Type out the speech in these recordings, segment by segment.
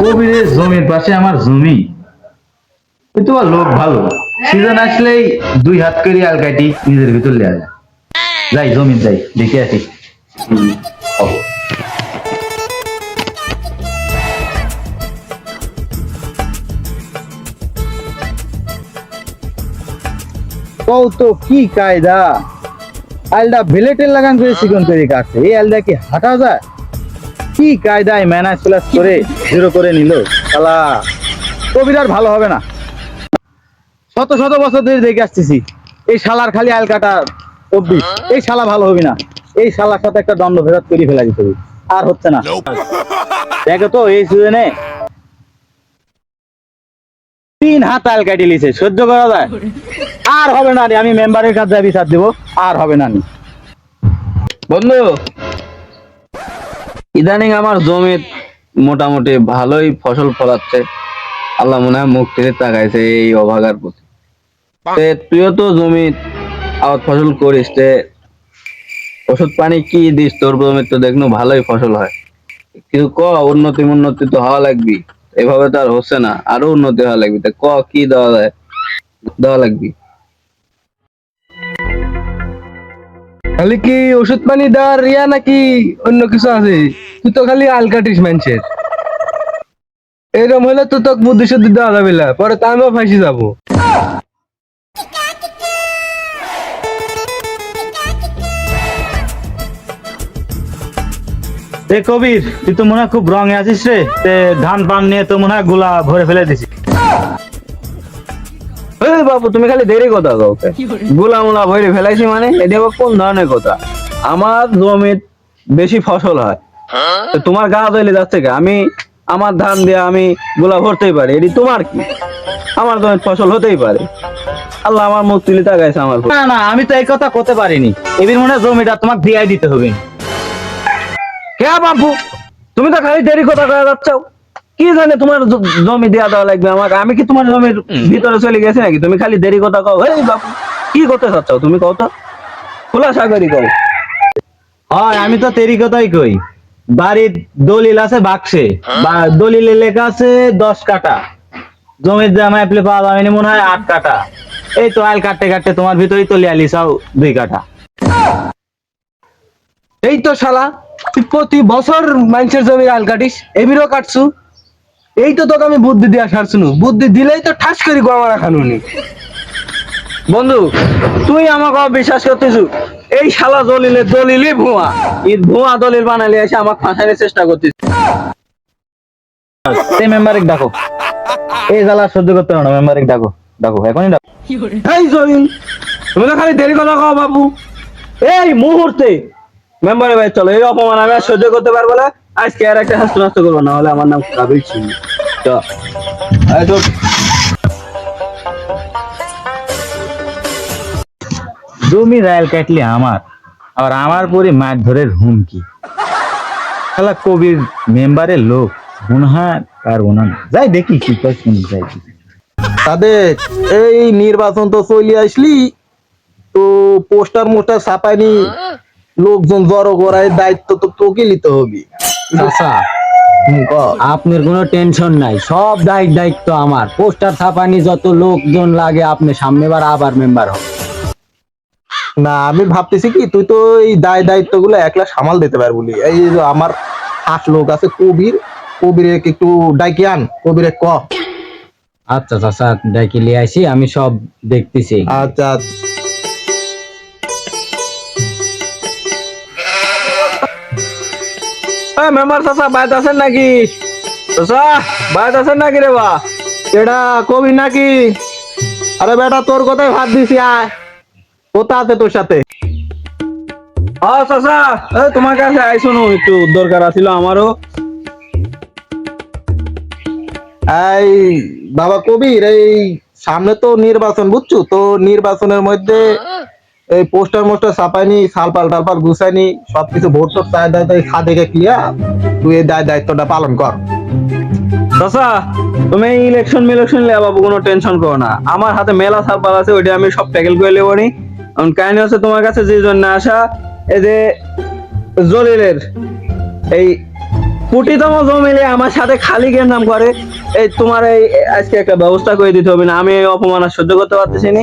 কবিরের জমির পাশে আমার জমি। লোক ভালো। সিজন আসলেই দুই হাত করে নিজের ভিতর লেয়া যায় যাই যাই, দেখে আসি। কি কায়দা? আলদা ভেলেটের লাগান করে চিকন করে কাটছে। এই আলদা কি হাঁটা যায়? কি কায়দায় ম্যানেজ প্লাস করে জিরো করে নিল? শালা কবির আর ভালো হবে না। শত শত বছর ধরে দেখে আসতেছি এই শালার খালি আল কাটা অব্দি। এই শালা ভালো হবে না। এই শালার সাথে একটা দণ্ড ফেরত করে ফেলা দিতে হবে। আর হচ্ছে না। দেখো তো এই সিজনে তিন হাত আল কাটি লিছে সহ্য করা যায়? আর হবে না রে, আমি মেম্বারের কাছে বিচার দেবো আর হবে না নি। বন্ধু ইদানিং আমার জমি মোটামুটি ভালোই ফসল ফলাচ্ছে। আল্লাহ মনে হয় মুখ থেকে তাকাইছে এই অভাগার প্রতি। তুইও তো জমি আবাদ ফসল করিস তে ওষুধ পানি কি দিস? তোর জমি তো দেখনু ভালোই ফসল হয়। কিন্তু ক উন্নতি উন্নতি তো হওয়া লাগবি এভাবে তো আর হচ্ছে না আরও উন্নতি হওয়া লাগবে। তা ক কি দেওয়া যায়? দেওয়া লাগবি খালি কি ওষুধ পানি দেওয়ার ইয়া নাকি অন্য কিছু আছে? তুই তো খালি আল কাটিস মানুষের হলে তো তোকে বুদ্ধি শুদ্ধি দেওয়া যাবে না পরে তো আমিও ফাঁসি যাব। এ কবির তুই তো মনে হয় খুব রঙে আছিস রে। তে ধান পান নিয়ে তো মনে হয়গুলা ভরে ফেলে দিছিস এই বাবু তুমি খালি দেরি কথা কও গুলা মুলা ভরে ফেলাইছি মানে এটা কোন ধরনের কথা। আমার জমির বেশি ফসল হয়। তোমার গা দইলে যাচ্ছে কে আমি আমার ধান দিয়ে আমি গুলা ভরতেই পারি। এটি তোমার কি? আমার জমির ফসল হতেই পারে। আল্লাহ আমার মুখ তুলে তাকাইছে আমার না না আমি তো এই কথা করতে পারিনি। এবার মনে জমিটা তোমাকে দিয়ে দিতে হবে। কে বাবু তুমি তো খালি দেরি কথা কয়ে যাচ্ছ কি জানে তোমার জমি দেওয়া দেওয়া লাগবে আমাকে? আমি কি তোমার জমির ভিতরে চলে গেছি নাকি? তুমি খালি দেরি কথা কও। এই বাবু কি করতে চাচ্ছ তুমি কও তো? খোলাসা করি কও। হয় আমি তো তেরি কথাই কই। বাড়ির দলিল আছে বাক্সে। বা দলিলে লেখা আছে দশ কাটা। জমির জামা অ্যাপ্লে পাওয়া যাবেনি মনে হয় আট কাটা। এই তো আল কাটতে কাটতে তোমার ভিতরেই তো লিয়ালি চাও দুই কাটা। এই তো শালা তুই প্রতি বছর মানুষের জমির আল কাটিস এবিরও কাটছু। এই তো তোকে আমি বুদ্ধি দিয়া সারছুনু। বুদ্ধি দিলেই তো ঠাস করি গোয়ামারা খানুনি। বন্ধু তুই আমাকে বিশ্বাস করতেছু এই শালা দলিলে দলিলই ভুয়া। এই ভুয়া দলিল বানালে এসে আমাকে ফাঁসানোর চেষ্টা করতেছে সেই মেম্বারে ডাকো। এই জ্বালা সহ্য করতে পারো না মেম্বারে ডাকো ডাকো এখনই ডাকো। এই জমিন তুমি তো খালি দেরি কথা কও বাবু এই মুহূর্তে মেম্বারে ভাই চলো এই অপমান আমি আর সহ্য করতে পারব না। আজকে আর একটা হাস্ত নষ্ট করব না হলে আমার নাম কাবির ছিল তো জমি রায়াল কাটলি আমার আর আমার পরে মাছ ধরের হুমকি। শালা কবির মেম্বারের লোক হয় পারব না যাই দেখি কি কয় শুনি যাই তাদের এই নির্বাচন তো চলে আসলি তো পোস্টার মোস্টার ছাপাইনি লোকজন জড়ো করার দায়িত্ব তো তোকে নিতে হবে। ক। আপনার কোনো টেনশন নাই সব দায়িত্ব দায়িত্ব আমার। পোস্টার ছাপানি যত লোকজন লাগে আপনি সামনেবার আবার মেম্বার হবে না আমি ভাবতেছি কি তুই তো এই দায় দায়িত্বগুলো একলা সামাল দিতে পারবি এই যে আমার হাস লোক আছে কবির কবিরে একটু ডাইকে আন কবিরে ক। আচ্ছা চাচা ডাকি লিয়ে আসি আমি সব দেখতেছি। আচ্ছা মেম্বার চাচা বাইত আছেন নাকি? চাচা বাইত আছেন নাকি রে বা? এটা কবি নাকি? আরে বেটা তোর কথাই ভাত দিছি আয়। কোথা আছে তোর সাথে? ও চাচা তোমার কাছে আই শোনো একটু দরকার আছিল আমারও। এই বাবা কবির এই সামনে তো নির্বাচন বুঝছ? তো নির্বাচনের মধ্যে এই পোস্টার মোস্টার ছাপাইনি সালপাল টালপাল গুছাইনি সবকিছু ভোট টোট চায় দায় খা দেখে ক্লিয়ার তুই এই দায় দায়িত্বটা পালন কর। চাচা তুমি ইলেকশন মিলেকশন লে বাবু কোনো টেনশন করো না। আমার হাতে মেলা সালপাল আছে ওইটা আমি সব ট্যাকেল করে নেব নি। কারণ কাহিনী হচ্ছে তোমার কাছে যে জন্য আসা এই যে জলিলের এই কোটিতম জমিলে আমার সাথে খালি গেম নাম করে এই তোমার এই আজকে একটা ব্যবস্থা করে দিতে হবে না আমি এই অপমান আর সহ্য করতে পারতেছি নি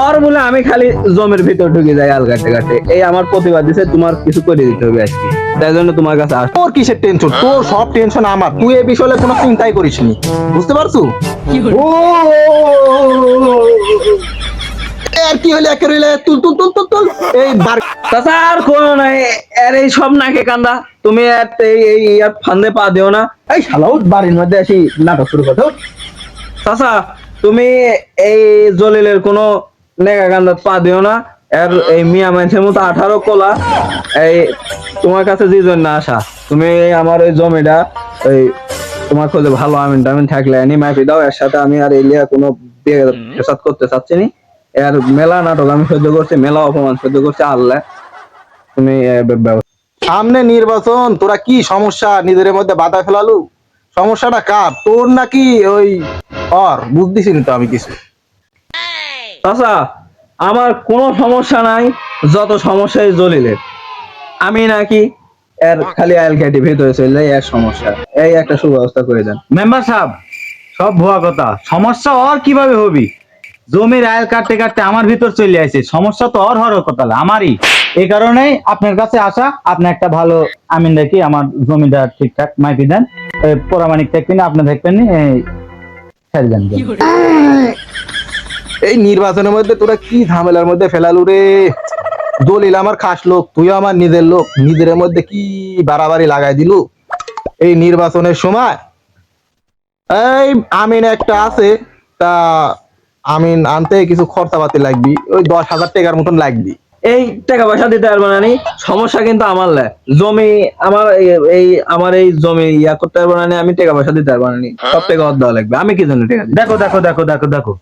আর বলে আমি খালি জমির ভিতর ঢুকে যাই আল কাটতে কাটতে এই আমার প্রতিবাদ দিছে তোমার কিছু করে দিতে হবে আজকে তাই জন্য তোমার কাছে আস তোর কিসের টেনশন তোর সব টেনশন আমার তুই এই বিষয়ে কোনো চিন্তাই করিস নি বুঝতে পারছ আর কি হইলে একে রইলে? তুল তুল তুল তুল তুল। এই বার চাচা আর কোনো নাই। এর এই সব নাকে কান্দা। তুমি আর এই এই ইয়ার ফান্দে পা দিও না। এই শালাও বাড়ির মধ্যে আসি নাটক শুরু চাচা তুমি এই জলিলের কোনো নেগা কান্দাত পা দিও না। এর এই মিয়া মানুষের মতো আঠারো কলা। এই তোমার কাছে যে জন্য আসা তুমি আমার ওই জমিটা এই তোমার খোঁজে ভালো আমিন টামিন থাকলে এনি মাইপি দাও এর সাথে আমি আর এলিয়া কোনো বিয়ে ফেসাদ করতে চাচ্ছি নি। এর মেলা নাটক আমি সহ্য করছি মেলা অপমান সহ্য করছি আল্লাহ। তুমি সামনে নির্বাচন তোরা কি সমস্যা? নিজের মধ্যে বাধা ফেলালু? সমস্যাটা কার? তোর নাকি ওই অর বুঝতেছি না তো আমি কিছু। চাচা আমার কোনো সমস্যা নাই যত সমস্যা এই জলিলের আমি নাকি এর খালি আইল কেটে ভেতরে চলে যাই এর সমস্যা। এই একটা সুব্যবস্থা করে দেন। মেম্বার সাহেব সব ভুয়া কথা। সমস্যা ওর কীভাবে হবি? জমির আয়াল কাটতে কাটতে আমার ভিতর চলে আসে। সমস্যা তো ওর হর কথা আমারই। এই কারণেই আপনার কাছে আসা আপনি একটা ভালো আমিন দেখি আমার জমিটা ঠিকঠাক মাইপি দেন। এ, পরামানিক থাকবেন আপনি থাকবেন না, এই দেন এই নির্বাচনের মধ্যে তোরা কি ঝামেলার মধ্যে ফেলালু রে? দলিল আমার খাস লোক তুইও আমার নিজের লোক। নিজের মধ্যে কি বাড়াবাড়ি লাগাই দিলু? এই নির্বাচনের সময় এই আমিন একটা আছে তা আমিন আনতে কিছু খরচাপাতি লাগবি ওই দশ হাজার টাকার মতন লাগবি। এই টাকা পয়সা দিতে পারব না সমস্যা কিন্তু আমার জমি আমার এই- আমার এই জমি ইয়া করতে পারব না আমি টাকা পয়সা দিতে পারব না সব টাকা অর্ধ দেওয়া লাগবে আমি কি জন্য টাকা দিই দেখো দেখো দেখো দেখো দেখো।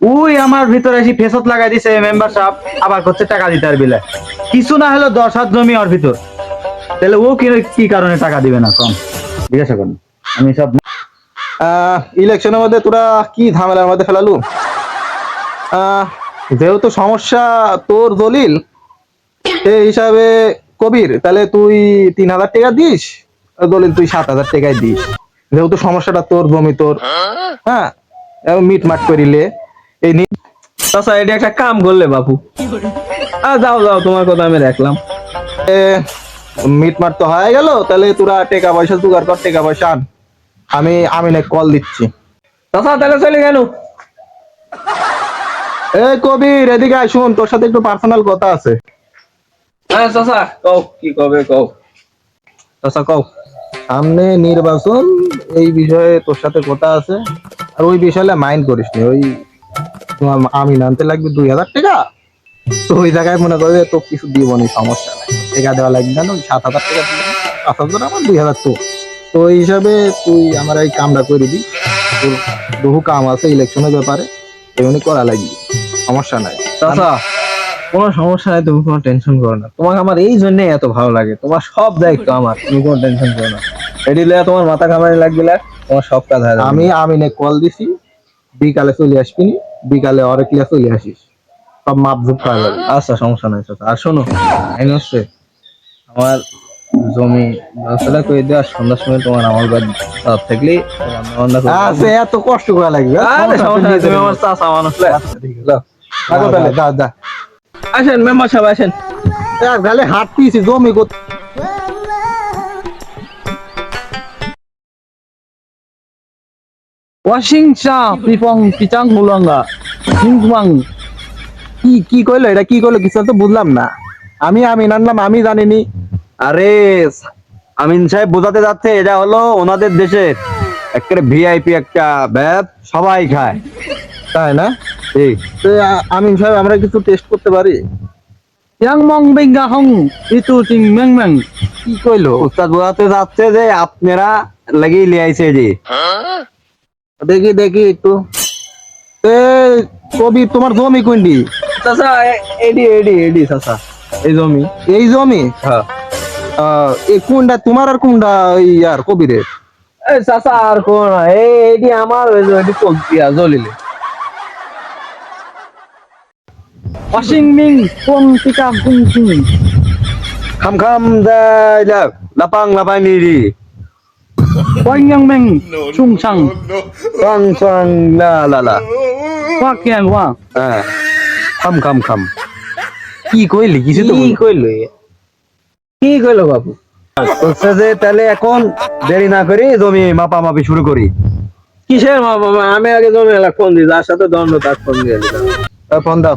ওই আমার ভিতরে এসে ফেসত লাগাই দিছে মেম্বার সাহেব আবার করছে টাকা দিতে আর বিলে। কিছু না হলো দশ হাত জমি ওর ভিতর। তাহলে ও কি কি কারণে টাকা দিবে না কম? জিজ্ঞাসা করুন আমি সব আহ, ইলেকশনের মধ্যে তোরা কি ঝামেলার মধ্যে ফেলালু? যেহেতু সমস্যা তোর দলিল, সেই হিসাবে কবির, তাহলে তুই তিন হাজার টাকা দিস দলিল তুই সাত হাজার টাকায় দিস। যেহেতু সমস্যাটা তোর, জমি তোর হ্যাঁ? মিটমাট করিলে, এই চাচা এটা একটা কাম করলে বাপু। আহ, যাও যাও, তোমার কথা আমি রাখলাম। মিটমাট তো হয়ে গেল, তাহলে তোরা টাকা পয়সা জোগাড় কর, টাকা পয়সা আন। আমি আমিনে কল দিচ্ছি। চাচা তাহলে চলে গেল। এ কবির এদিকে আয় শুন তোর সাথে একটু পার্সোনাল কথা আছে। হ্যাঁ চাচা কও কি কবে কও? চাচা কও। সামনে নির্বাচন এই বিষয়ে তোর সাথে কথা আছে। আর ওই বিষয়ে মাইন্ড করিস নি ওই আমি আনতে লাগবে দুই হাজার টাকা। তো ওই জায়গায় মনে করবে তো কিছু দিব নি সমস্যা নাই। টাকা দেওয়া লাগবে না ওই সাত হাজার টাকা দিবি। পাঁচ হাজার আমার দুই হাজার তো। তো ওই হিসাবে তুই আমার এই কামটা করে দিস। তোর বহু কাম আছে ইলেকশনের ব্যাপারে এমনি করা লাগবে। সমস্যা নাই। চাচা কোনো সমস্যা নাই তুমি কোনো টেনশন করো না। তোমাকে আমার এই জন্যই এত ভালো লাগে। তোমার সব দায়িত্ব আমার তুমি কোনো টেনশন করো না। এটি লইয়া তোমার মাথা কামানি লাগবে না। তোমার সব কাজ হয়ে যাবে। আমি আমিনে কল দিছি। বিকালে চলে আসবি বিকালে অরে ক্লাস চলে আসিস। সব মাপ ঝুপ করা যাবে। আচ্ছা সমস্যা নাই চাচা। আর শোনো আইন হচ্ছে আমার জমি ব্যবসাটা করে দেওয়া সন্ধ্যার সময় তোমার আমার বাড়ি রান্না বান্না করে আচ্ছা। এত কষ্ট করা লাগবে। সমস্যা নাই, তুমি আমার চাচা মানুষ লে। যাও। থাকো তাহলে। যা যা আসেন মেম্বার সাহেব আসেন। গালে হাত জমি কত পিপং পিচাং কি কি কইলো এটা? কি কইলো? কিছু তো বুঝলাম না। আমি আমি নাম আমি জানিনি। আরে আমিন সাহেব বোঝাতে যাচ্ছে এটা হলো ওনাদের দেশের। একটা ভিআইপি একটা ব্যাপ সবাই খায়। তাই না? আমিন সাহেব আমরা কিছু টেস্ট করতে পারি? ইয়াং মং বেঙ্গা হং ইতু টিং মেং মেং কি কইলো? উস্তাদ বোঝাতে যাচ্ছে যে আপনারা লাগিয়ে লিয়ে আইছে যে। দেখি দেখি একটু। এ কবি তোমার জমি কোনটি? চাচা এডি এডি এডি চাচা। এই জমি? এই জমি? হ্যাঁ। আহ, এই কোনটা তোমার আর কোনটা ওই আর কবিরের চাচা আর কোন এই এডি আমার ওই চলতি আর মিং কোন পিকা কুং কুং খাম খাম দা লাপাং লাপাং নিরি ওয়াং মেং চুং সাং চং চং লা লা লা ওয়া কিয়াং ওয়া হ্যাঁ খাম খাম খাম কি কইলি কিছু তো কি কইলো? কি কইলো বাবু বলছে যে তাহলে এখন দেরি না করি জমি মাপা মাপি শুরু করি কিসের মা আমি আগে জমি এলা ফোন দিই যার সাথে দণ্ড তার ফোন দিয়ে দিলাম ফোন দাও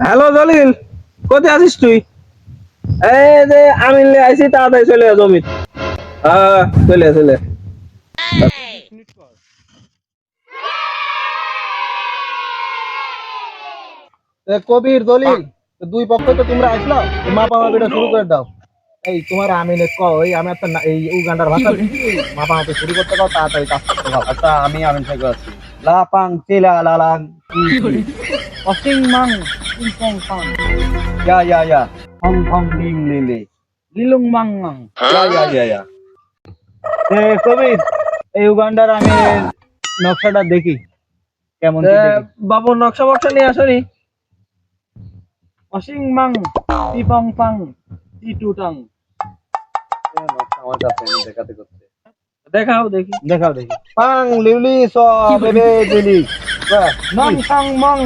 হ্যালো জলিল কোথায় আছিস তুই? এই যে আমি লে আইছি তাড়াতাড়ি চলে আয় জমি হ্যাঁ চলে চলে এ, কবির দলিল দুই পক্ষ তো তোমরা আসলো মাপা মাপিটা শুরু করে দাও। এই তোমার আমিনে কও এই আমি একটা এই উগান্ডার ভাষা মাপা মাপি শুরু করতে দাও তাড়াতাড়ি কাজ করতে দাও আচ্ছা আমি আমিন থেকে আছি। লা পাং চিলা লা লাং অসিং মাং। পাং ইয়া ইয়া ইয়া হং হং লিং লি লি লিলুং মাং মাং ইয়া ইয়া ইয়া ইয়া এ, কবির এই উগান্ডার আমি নকশাটা দেখি। কেমন। বাবু নকশা বক্সা নিয়ে আসনি অসিং মাং টি পং পাং টি টু টাং আমার কাছে দেখাতে করতে দেখাও দেখি। দেখাও দেখি। পাং লিউলি স বেবে দিলি নং সাং মং।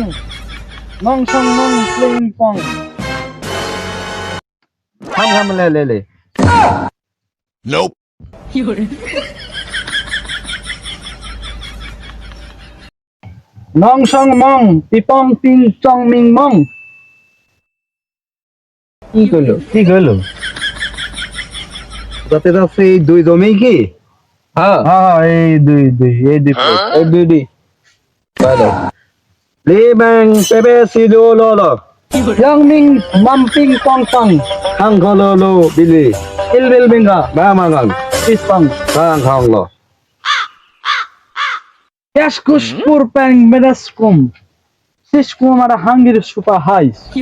নং সাং মং প্লিং পং হাম হাম লে লে লে নং সং মং টি পং পিং চং মিং মং কি কইলো কি হলো যাতে যাচ্ছে এই দুই জমি কি হ্যাঁ হ্যাঁ এই দুই দুই এই দুই। এই দুই দুই লি ব্যাং পেবে সিলো লো লো yang ming mam ping pong pang Hang খলো লো বিলি il bil binga বা মাগাং is pang Hang Khang low Yes, kus pur pang menaskum. Sis kum ara hangir super highs. কি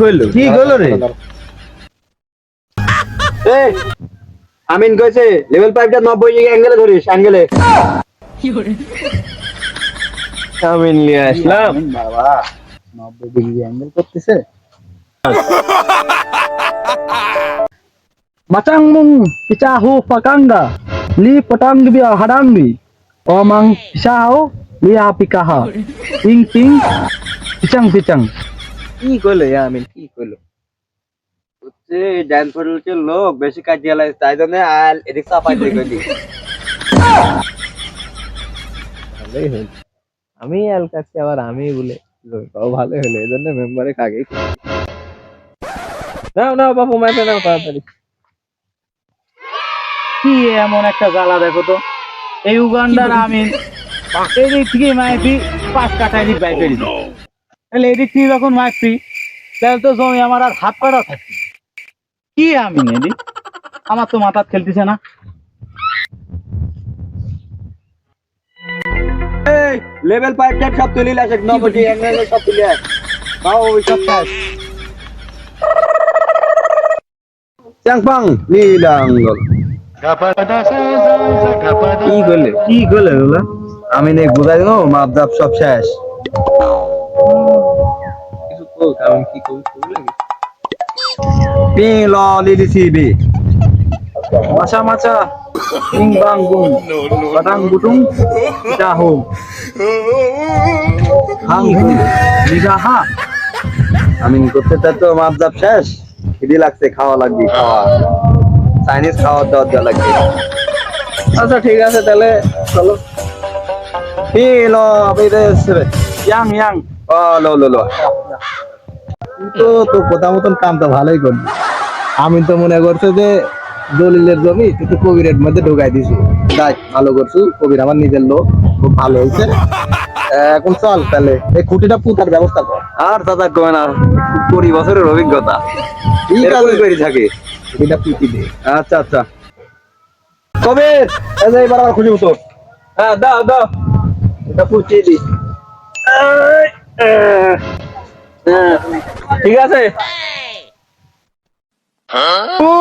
কইলো কি হলো রে এই আমিন কইছে লেভেল পাইপটা নব্বই অ্যাঙ্গেলে ধরিস অ্যাঙ্গেলে আমিন লিয়ে আসলাম বাবা নব্বই ডিগ্রি অ্যাঙ্গেল করতেছে Matang mung picahu pakanga. Li patang bia hadang bi. Omang picahu li apikaha. Ping ping picang picang. কি কইলো ইয়া আমিন কি কইলো হচ্ছে ডান ফটলকে লোক বেশি কাজিয়া লাগে তাই জন্য আল এদিক চাপাই দিয়ে কইলি ভালোই হইল আমি আল কাছে আবার আমি বলে তাও ভালোই হলো এই জন্য মেম্বারে কাগে নাও নাও বাবু মাইপে নাও তাড়াতাড়ি। কি এমন একটা জ্বালা দেখো তো? এই উগান্ডার আমি এদিক থেকে মাইপি পাঁচ কাঠায় দিক বাইকে দিত তাহলে এদিক থেকে যখন মাইপি তাহলে তো জমি আমার আর হাত কাটা থাকছে কি আমি এদিক? আমার তো মাথা খেলতেছে না। এই লেভেল পাইপ টাইপ সব তুলি লাসে নব্বই অ্যাঙ্গেলে সব তুলি আস। বাও ওই সব নীলাঙ্গল। কি করলে কি করলে আমি নে বুঝাই দিল মাপ দাপ সব শেষ। কিছু তো কারণ কি করলে পি ল লিলি সি বি Macha macha. Bing bang bung. Patang budung আমি করতে চাই তো মাপ দাপ শেষ। খিদি লাগছে খাওয়া লাগবে। খাওয়া। চাইনিজ খাওয়া দাওয়া দেওয়া লাগবে। আচ্ছা ঠিক আছে তাহলে চলো। পি ল বিদেশ Yang yang. ও লো লো লো। তো তো কথা মতন কাম তো ভালোই করবি। আমি তো মনে করছে যে দলিলের জমি তুই তো কবিরের মধ্যে ঢুকাই দিছি যাই ভালো করছু কবির আমার নিজের লোক। খুব ভালো হয়েছে। এখন চল তাহলে। এই খুঁটিটা পুতার ব্যবস্থা কর। আর দাদা কবে না কুড়ি বছরের অভিজ্ঞতা। ঠিক আছে। করে থাকে। খুঁটিটা পুঁতি দে। আচ্ছা আচ্ছা। কবে এবার আমার খুশি মতো হ্যাঁ দাও দাও। এটা পুঁতিয়ে দি। ঠিক আছে। ও!